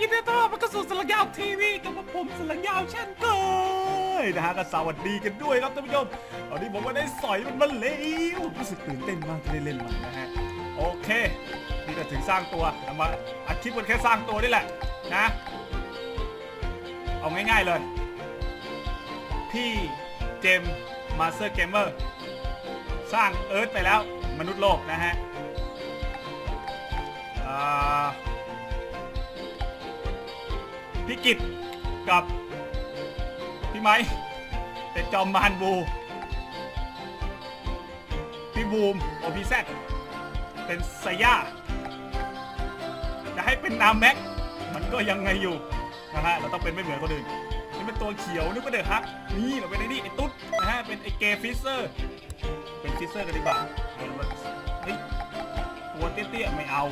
ยินดีต้อนรับเข้าสู่สลังยาวทีวีกับผมสลังยาวเช่นเคยนะฮะก็สวัสดีกันด้วยครับท่านผู้ชมตอนนี้ผมก็ได้สอยมันมาแล้วรู้สึกตื่นเต้นมากที่ได้เล่นมันนะฮะโอเคนี่ก็ถึงสร้างตัวเอามาอัดคลิปกันแค่สร้างตัวนี่แหละนะเอาง่ายๆเลย พี่เจมมาสเตอร์เกมเมอร์สร้างเอิร์ธไปแล้วมนุษย์โลกนะฮะ พี่กิตกับพี่ไม้เป็นจอมมารบู พี่บูมโอพีแซเป็นไซย่าจะให้เป็นนามแม็ก มันก็ยังไงอยู่นะฮะเราต้องเป็นไม่เหมือนคนอื่นนี่เป็นตัวเขียวนึกว่าเดือดฮักนี่เราเป็นไอ้นี่ไอ้ตุ๊ดนะฮะเป็นไอ้เกย์ฟิสเซอร์ เป็นฟิสเซอร์กันดีกว่าเอาละเฮ้ยตัวเตี้ยๆไม่เอา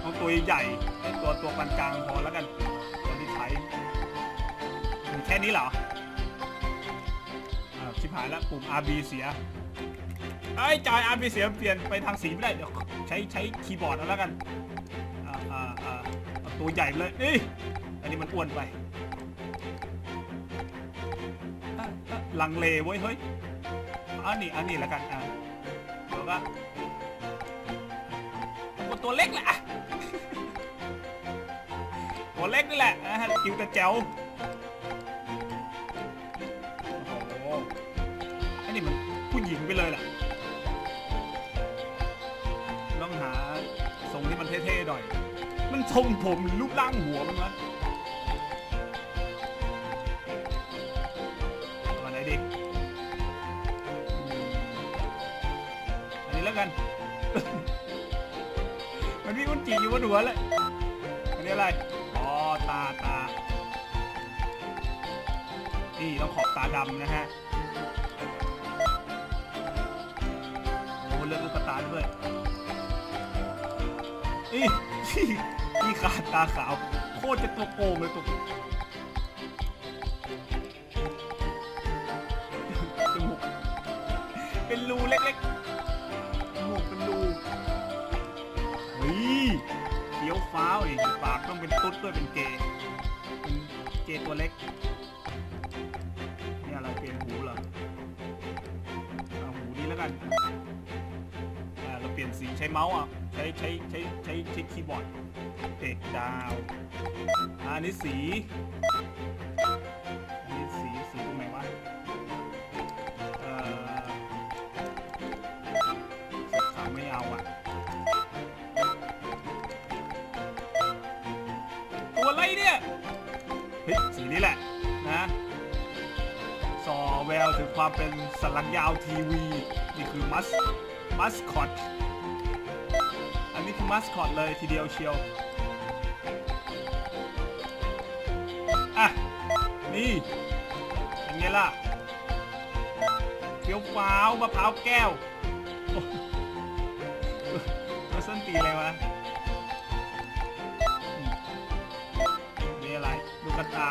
เอาตัวใหญ่ตัวตัวปานกลางพอแล้วกัน แค่นี้เหรออ่าวชิบหายแล้วปุ่ม RB เสียไอ้ยจอย RB เสียเปลี่ยนไปทางสีไม่ได้ เดี๋ยวใช้ใช้คีย์บอร์ดเอาแล้วกันตัวใหญ่เลยนี่อันนี้มันอ้วนไปลังเลเว้ยเฮ้ยอันนี้อันนี้แล้วกันอ่าเดี๋ยวก็ตัวเล็กแหละ เล็กนี่แหละนะฮะคิวกระเจ๋วโอ้โหอันนี้มันผู้หญิงไปเลยล่ะต้องหาทรงที่มันเท่ๆหน่อย มันทรงผมหรือรูปร่างหัวมันวะเอาอันไหนดีอืมอันนี้แล้วกัน มันมีอุนจีอยู่บนหัวเลยอันนี้อะไราตา นี่ต้องขอบตาดำนะฮะ โอ้เลือกลูกตาด้วยนี่นี่ขาดตาขาว โคตรจะตัวโกงเลยตัว ฟ้าวอีกปากต้องเป็นตุ๊ดด้วยเป็นเกย์เป็นเกย์ตัวเล็กนี่อะไรเปลี่ยนหูเหรอเอาหูนี้แล้วกันอ่าเราเปลี่ยนสีใช้เมาส์อะใช้ใช้ใช้ใช้ใช้คีย์บอร์ดเด็กดาวอะอันนี้สี แววถึงความเป็นสลังยาวทีวี นี่คือมัสมัสคอตอันนี้คือมัสคอตเลยทีเดียวเชียว อะ นี่เป็นไงล่ะเฟี้ยวฟ้าวมะพร้าวแก้วโอ้ส้นตีอะไรวะมีอะไรลูกกระตา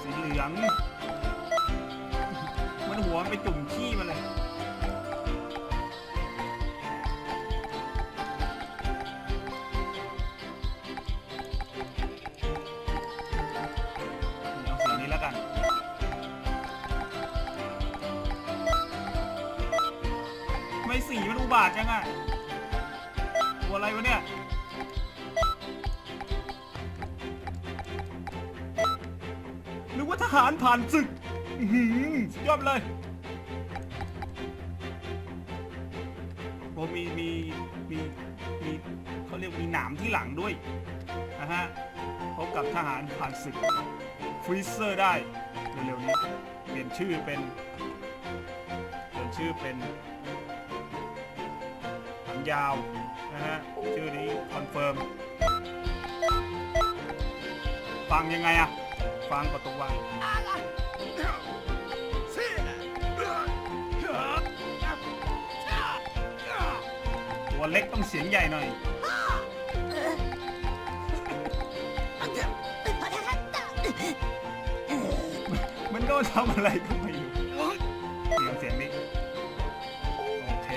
สีเหลือง มันหัวไปจุ่มขี้มันเลยเอาสีนี้แล้วกัน ไม่สีมันอุบาทจังอะตัวอะไรวะเนี่ยนึกว่าทหารผ่านศึก อื้อหือสุดยอดเลยโอ้มีมีมีมีเขาเรียกมีหนามที่หลังด้วยนะฮะพบกับทหารผ่านศึกฟรีเซอร์ได้เร็วๆนี้เปลี่ยนชื่อเป็นเปลี่ยนชื่อเป็นหางยาวนะฮะชื่อนี้คอนเฟิร์มฟังยังไงอะฟังกดตรงวาง ตัวเล็กต้องเสียงใหญ่หน่อย มันโดนทำอะไรก็ไม่รู้เสียงเสียงนี้โอเค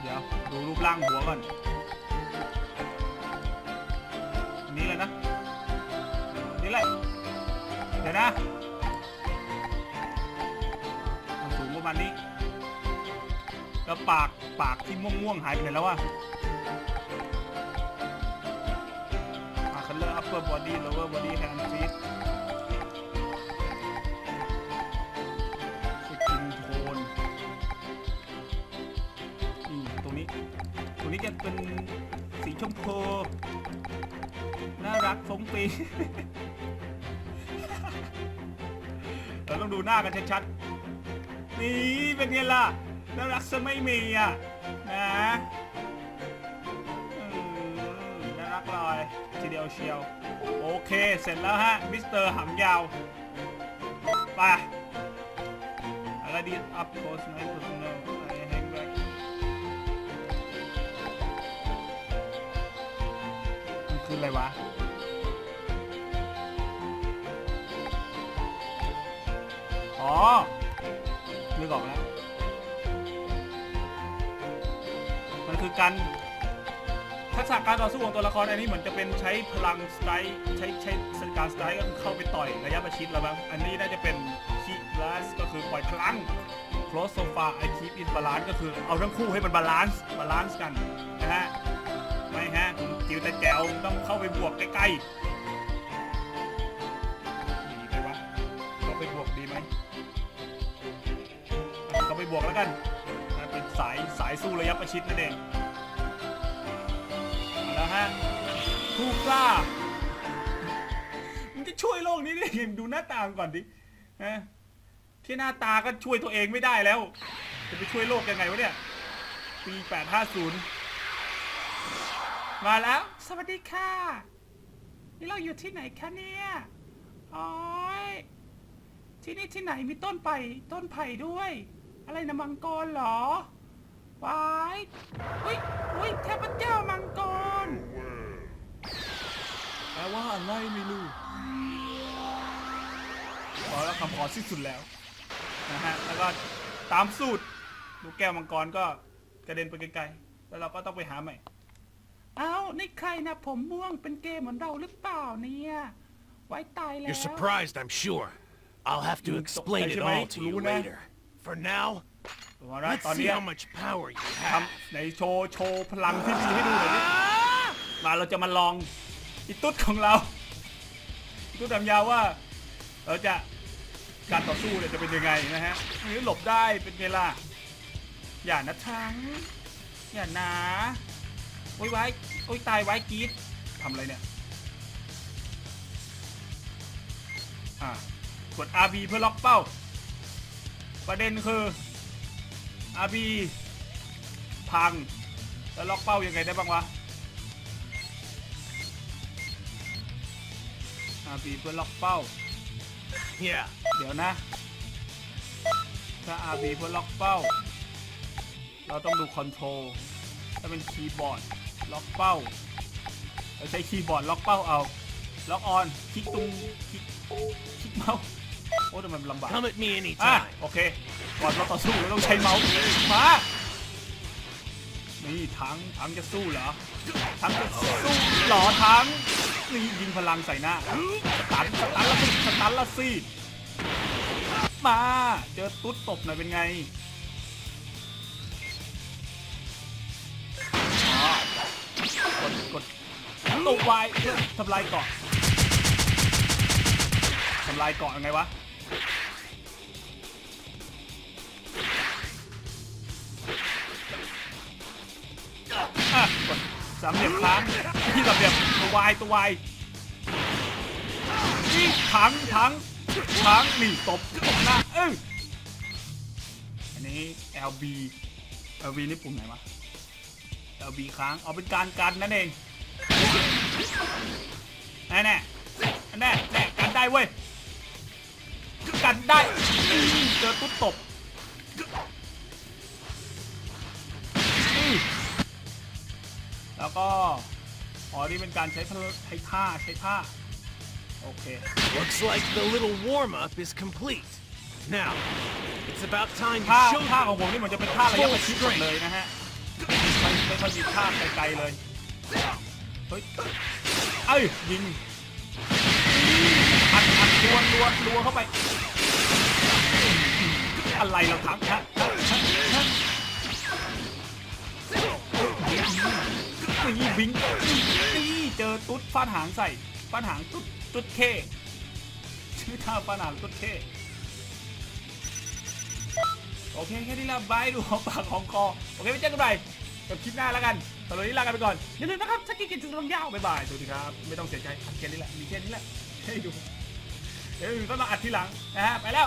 เดี๋ยว ดูรูปร่างหัวก่อนอันนี้เลยนะนี่แหละ ดี๋ยวนะมันสูงประมาณนี้ แล้วปากปากที่ม่วงๆหายไปไหนแล้ววะอะ color upper body lower body hand feet สกินโทนนี่ตรงนี้ ตรงนี้จะเป็นสีชมพู น่ารักฟงปี เราต้องดูหน้ากันชัดๆ นี่เป็นไงล่ะน่ารักซะไม่มีอะนะน่ารักเลยทีเดียวเชียว โอเคเสร็จแล้วฮะ มิสเตอร์หำยาว ไปอะไรดี up close night personal I hang back มันคืออะไรวะ อ๋อนึกออกแล้ว มันคือการทักษะการต่อสู้ของตัวละครอันนี้เหมือนจะเป็นใช้พลังสไตร์ใช้ใช้สการสไตร์ก็คือเข้าไปต่อยระยะประชิดแล้วบ้างอันนี้น่าจะเป็นคีบลาสก็คือปล่อยพลัง close so far I keep in balance ก็คือเอาทั้งคู่ให้มันบาลานซ์บาลานซ์กันนะฮะไม่ฮะจิวแต่แจวต้องเข้าไปบวกใกล้ๆ บวกแล้วกันเป็นสายสายสู้ระยะประชิดนั่นเองเอาแล้วฮะผู้กล้ามันจะช่วยโลกนี้ได้ยังดูหน้าตามก่อนดิฮะแค่หน้าตาก็ช่วยตัวเองไม่ได้แล้ว จะไปช่วยโลกยังไงวะเนี่ย ปี 850 มาแล้ว สวัสดีค่ะ นี่เราอยู่ที่ไหนคะเนี่ยอ๋อยที่นี่ที่ไหนมีต้นไผ่ต้นไผ่ด้วย อะไรนะมังกรเหรอวายอุ้ยอุ้ยเทพเจ้ามังกรแปลว่าอะไรไม่รู้พอแล้วคำขอสิ้นสุดแล้วนะฮะแล้วก็ตามสูตรลูกแก้วมังกรก็กระเด็นไปไกลๆแล้วเราก็ต้องไปหาใหม่เอ้านี่ใครนะผมม่วงเป็นเกย์เหมือนเราหรือเปล่าเนี่ยไว้ตายแล้ว You're surprised, I'm sure. I'll have to You explain it don't- all to you Luna. later. For now, ตัวนะ let's ตอน see นี้ how much power you ท have. ำในโชว์โชว์พลังที่มีให้ดูหน่อยดิมาเราจะมาลองอีตุ๊ดของเราอีตุ๊ดดำยาวว่า เราจะการต่อสู้เนี่ยจะเป็นยังไงนะฮะอันนี้หลบได้เป็นไงล่ะอย่านะทั้ง อย่านะโอ้ยไว้โอ้ยตายไว้กรีดทำอะไรเนี่ย อะกด RB เพื่อล็อกเป้า ประเด็นคือ RB พัง แล้วล็อกเป้ายังไงได้บ้างวะ RB เพื่อล็อกเป้า Yeah, เดี๋ยวนะ ถ้า RB เพื่อล็อกเป้า เราต้องดูคอนโทรลถ้าเป็นคีย์บอร์ดล็อกเป้าเราใช้คีย์บอร์ดล็อกเป้าเอา ล็อกออน คลิกตรงคลิกคลิกเมาส์ โอ้แต่มันลำบาก come at me อะ anytime. โอเค ก่อนเราต่อสู้เราต้องใช้เมาส์มา นี่ทั้งทั้งจะสู้เหรอทั้งจะสู้เหรอทั้งนี่ยิงพลังใส่หน้า สตันสตันละสิสตันละสิมา เจอตุ๊ดตบหน่อยเป็นไงอ๋อกดกดตัววายเพื่อทำลายเกาะทำลายเกาะยังไงวะอะ สามเหลี่ยมค้างที่สามเหลี่ยมตัววายตัววายนี่ถังถังถังนี่ตบตบหน้าเอออันนี้ LB LB นี่ปุ่มไหนวะ LB ค้างเอาเป็นการกันนั่นเองแน่แน่แน่แน่กันได้เว้ยกันได้เจอตุ๊ดตบ แล้วก็อ๋อนี่เป็นการใช้พลใช้ท่าใช้ท่าโอเค Looks like the little warm up is complete. Now, it's about time ท่า you show ท่าของ them ผมนี่เหมือนจะเป็นท่าระยะประชิดหมดเลยนะฮะไม่ไม่ค่อยมีท่าไกลๆเลยเฮ้ยเอ้ยยิงอัดอัดรัวรัวรัวเข้าไป อะไรเราทักฮะ นี่บิงนี่เจอตุ๊ดฟาดหางใส่ฟาดหางตุ๊ดตุ๊ดเคชื่อท่าฟาดหางตุ๊ดเคโอเคแค่นี้ละบายดูหอมปากหอมคอโอเคไปเจอกันใหม่กับคลิปหน้าแล้วกันตอนนี้ลากันไปก่อนอย่าลืมนะครับถ้ากินกินจุดลงยาวบ๊ายบายสวัสดีครับไม่ต้องเสียใจแค่นี้แหละมีแค่นี้แหละให้ดูเดี๋ยวอื่นก็มาอัดทีหลังนะฮะไปแล้ว